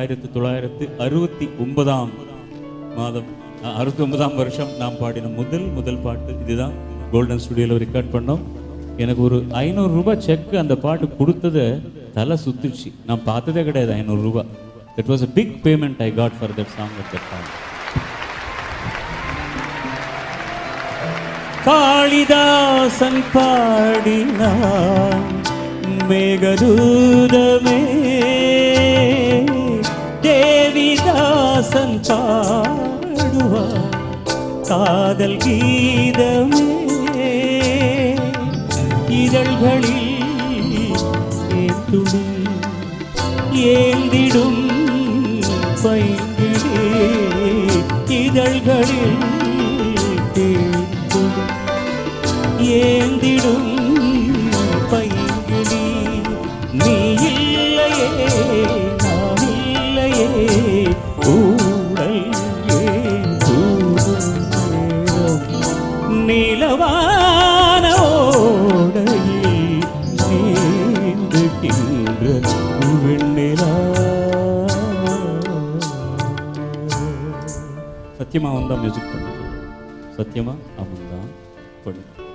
ஆயிரத்தி தொள்ளாயிரத்தி அறுபத்தி ஒன்பதாம் மாதம் அறுபத்தி ஒன்பதாம் வருஷம் நாம் பாடின முதல் முதல் பாட்டு இதுதான். கோல்டன் ஸ்டுடியோவில் ரெக்கார்ட் பண்ணோம். எனக்கு ஒரு ஐநூறு ரூபாய் செக் அந்த பாட்டு கொடுத்ததை தலை சுத்துச்சு. நான் பார்த்ததே கிடையாது ஐநூறு ரூபாய். That was a big payment I got for that song at that time. Kalidasan பாடினான் மேகதூதமே தேவிதாசன் பாடுவான் காதல் கீதமே. இதழ்களில் ஏத்துடி ஏந்திடும் பைங்கிடே இதழ்களில் ஏந்திடும் நீலவான ஓடையில் நீந்துகின்ற வெண்ணிலா சத்தியமா வந்தா மியூசிக் பண்ணுங்க சத்தியமா? அவன் தான் பண்ணுங்க